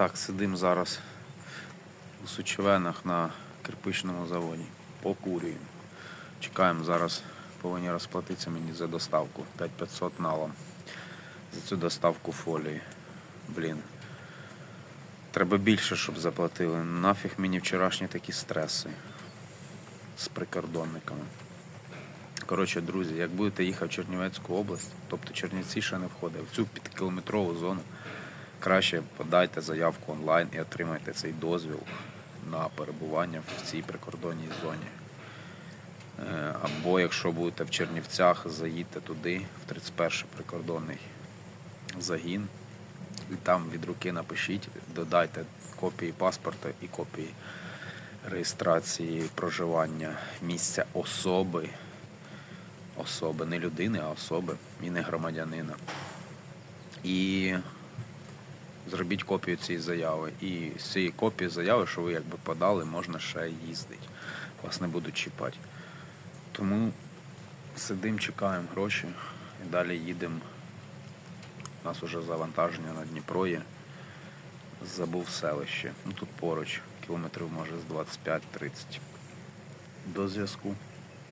Так, сидимо зараз у Сучевенах на кирпичному заводі. Покурюємо. Чекаємо зараз, повинні розплатитися мені за доставку. 5500 налом. За цю доставку фолії. Блін. Треба більше, щоб заплатили. Нафіг мені вчорашні такі стреси з прикордонниками. Коротше, друзі, як будете їхати в Чернівецьку область, тобто Чернівці ще не входить, в цю підкілометрову зону, краще подайте заявку онлайн і отримайте цей дозвіл на перебування в цій прикордонній зоні. Е, Або якщо будете в Чернівцях, заїдьте туди, в 31-й прикордонний загін, і там від руки напишіть, додайте копії паспорта і копії реєстрації проживання місця особи. Особи, не людини, а особи і не громадянина. І зробіть копію цієї заяви. І з цієї копії заяви, що ви якби подали, можна ще їздити. Вас не будуть чіпати. Тому сидимо, чекаємо гроші і далі їдемо. У нас вже завантаження на Дніпро є. Забув селище. Ну тут поруч, кілометрів може з 25-30. До зв'язку.